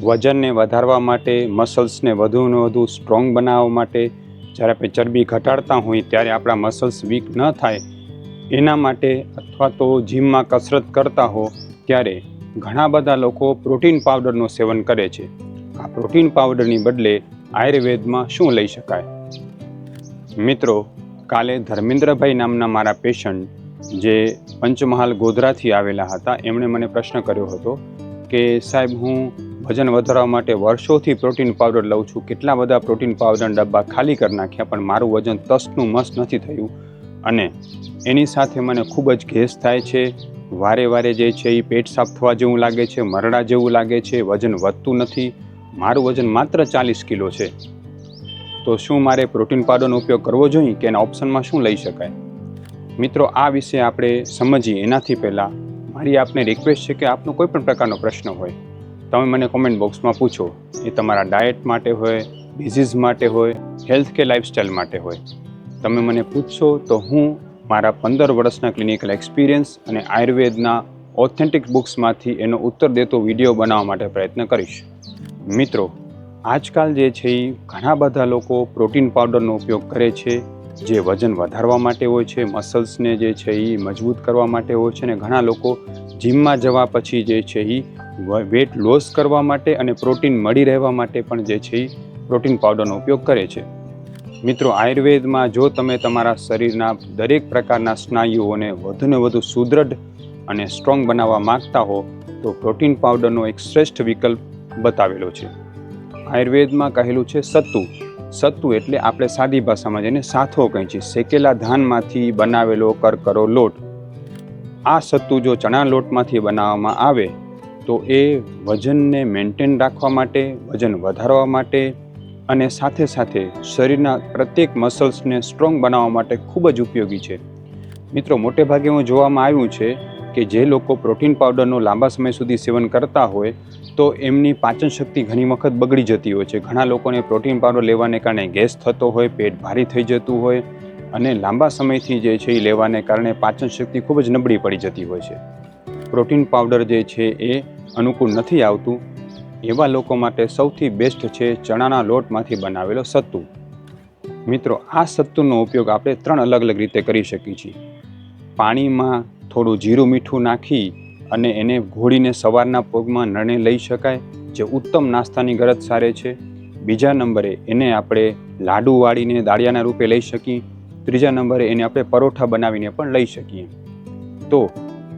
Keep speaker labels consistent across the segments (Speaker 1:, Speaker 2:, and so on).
Speaker 1: વજનને વધારવા માટે મસલ્સને વધુને વધુ સ્ટ્રોંગ બનાવવા માટે, જ્યારે આપણે ચરબી ઘટાડતા હોઈએ ત્યારે આપણા મસલ્સ વીક ન થાય, એના માટે અથવા તો જીમમાં કસરત કરતા હો, ત્યારે ઘણા બધા લોકો પ્રોટીન પાવડરનું સેવન કરે છે. આ પ્રોટીન પાવડરની બદલે આયુર્વેદમાં શું લઈ શકાય? મિત્રો, કાલે ધર્મેન્દ્રભાઈ નામના મારા પેશન્ટ જે પંચમહાલ ગોધરાથી આવેલા હતા, એમણે મને પ્રશ્ન કર્યો હતો કે સાહેબ, હું વજન વધારવા માટે વર્ષોથી પ્રોટીન પાવડર લઉં છું. કેટલા બધા પ્રોટીન પાવડરના ડબ્બા ખાલી કરી નાખ્યા, પણ મારું વજન તસનું મસ નથી થયું. અને એની સાથે મને ખૂબ જ ગેસ થાય છે. વારે વારે જે છે એ પેટ સાફ થવા જેવું લાગે છે, મરડા જેવું લાગે છે, વજન વધતું નથી. મારું વજન માત્ર ચાલીસ કિલો છે. તો શું મારે પ્રોટીન પાવડરનો ઉપયોગ કરવો જોઈએ કે એના ઓપ્શનમાં શું લઈ શકાય? મિત્રો, આ વિશે આપણે સમજીએ. એનાથી પહેલાં મારી આપને રિક્વેસ્ટ છે કે આપનો કોઈ પણ પ્રકારનો પ્રશ્ન હોય. તમે મને કોમેન્ટ બોક્સમાં પૂછો. એ તમારા ડાયટ માટે હોય ડિઝીઝ માટે હોય હેલ્થ કે લાઇફસ્ટાઈલ માટે હોય. તમે મને પૂછશો તો હું મારા પંદર વર્ષના ક્લિનિકલ એક્સપિરિયન્સ અને આયુર્વેદના ઓથેન્ટિક બુક્સમાંથી એનો ઉત્તર દેતો વીડિયો બનાવવા માટે પ્રયત્ન કરીશ. મિત્રો, આજકાલ જે છે એ ઘણા બધા લોકો પ્રોટીન પાવડરનો ઉપયોગ કરે છે, જે વજન વધારવા માટે હોય છે મસલ્સને જે છે એ મજબૂત કરવા માટે હોય છે અને ઘણા લોકો જીમમાં જવા પછી જે છે એ વેટ લોસ કરવા માટે અને પ્રોટીન મળી રહેવા માટે પણ જે છે એ પ્રોટીન પાવડરનો ઉપયોગ કરે છે. મિત્રો, આયુર્વેદમાં જો તમે તમારા શરીરના દરેક પ્રકારના સ્નાયુઓને વધુને વધુ સુદૃઢ અને સ્ટ્રોંગ બનાવવા માંગતા હો, તો પ્રોટીન પાવડરનો એક શ્રેષ્ઠ વિકલ્પ બતાવેલો છે. આયુર્વેદમાં કહેલું છે સત્તુ. સત્તુ એટલે આપણે સાદી ભાષામાં જેને સાથો કહીએ છીએ. શેકેલા ધાનમાંથી બનાવેલો કરકરો લોટ. આ સત્તુ જો ચણા લોટમાંથી બનાવવામાં આવે તો એ વજનને મેન્ટેન રાખવા માટે, વજન વધારવા માટે અને સાથે સાથે શરીરના પ્રત્યેક મસલ્સને સ્ટ્રોંગ બનાવવા માટે ખૂબ જ ઉપયોગી છે. મિત્રો, મોટે ભાગે હું જોવામાં આવ્યું છે કે જે લોકો પ્રોટીન પાવડરનું લાંબા સમય સુધી સેવન કરતા હોય, તો એમની પાચન શક્તિ ઘણી વખત બગડી જતી હોય છે. ઘણા લોકોને પ્રોટીન પાવડર લેવાને કારણે ગેસ થતો હોય, પેટ ભારી થઈ જતું હોય અને લાંબા સમયથી જે છે એ લેવાને કારણે પાચન શક્તિ ખૂબ જ નબળી પડી જતી હોય છે. પ્રોટીન પાવડર જે છે એ અનુકૂળ નથી આવતું. એવા લોકો માટે સૌથી બેસ્ટ છે ચણાના લોટમાંથી બનાવેલો સત્તુ. મિત્રો, આ સત્તુનો ઉપયોગ આપણે ત્રણ અલગ અલગ રીતે કરી શકીએ છીએ. પાણીમાં થોડું જીરું મીઠું નાખી અને એને ઘોળીને સવારના પગમાં નરણે લઈ શકાય, જે ઉત્તમ નાસ્તાની ગરજ સારે છે. બીજા નંબરે એને આપણે લાડુ વાળીને દાળિયાના રૂપે લઈ શકીએ. ત્રીજા નંબરે એને આપણે પરોઠા બનાવીને પણ લઈ શકીએ. તો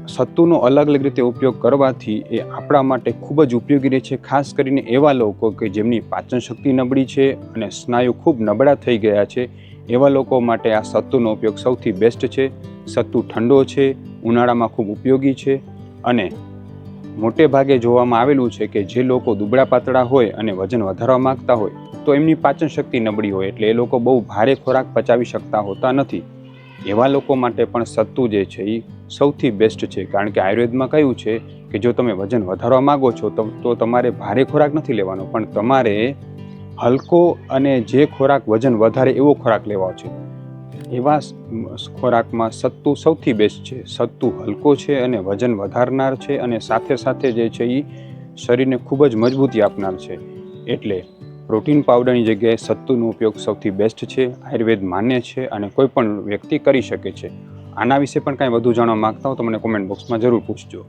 Speaker 1: સત્તુનો અલગ અલગ રીતે ઉપયોગ કરવાથી એ આપણા માટે ખૂબ જ ઉપયોગી રહે છે, ખાસ કરીને એવા લોકો કે જેમની પાચન શક્તિ નબળી છે અને સ્નાયુ ખૂબ નબળા થઈ ગયા છે. એવા લોકો માટે આ સત્તુનો ઉપયોગ સૌથી બેસ્ટ છે. સત્તુ ઠંડો છે, ઉનાળામાં ખૂબ ઉપયોગી છે અને મોટે ભાગે જોવામાં આવેલું છે કે જે લોકો દુબળા પાતળા હોય અને વજન વધારવા માંગતા હોય, તો એમની પાચન શક્તિ નબળી હોય એટલે એ લોકો બહુ ભારે ખોરાક પચાવી શકતા હોતા નથી. એવા લોકો માટે પણ સત્તુ જે છે એ સૌથી બેસ્ટ છે. કારણ કે આયુર્વેદમાં કહ્યું છે કે જો તમે વજન વધારવા માગો છો, તો તમારે ભારે ખોરાક નથી લેવાનો. પણ તમારે હલકો અને જે ખોરાક વજન વધારે એવો ખોરાક લેવાનો છે. એવા ખોરાકમાં સત્તુ સૌથી બેસ્ટ છે. સત્તુ હલકો છે અને વજન વધારનાર છે અને સાથે સાથે જે છે એ શરીરને ખૂબ જ મજબૂતી આપનાર છે. એટલે પ્રોટીન પાવડરની જગ્યાએ સત્તુનો ઉપયોગ સૌથી બેસ્ટ છે. આયુર્વેદ માન્ય છે અને કોઈ પણ વ્યક્તિ કરી શકે છે. આના વિશે પણ કાંઈ વધુ જાણવા માગતા હો તો મને કોમેન્ટ બોક્સમાં જરૂર પૂછજો.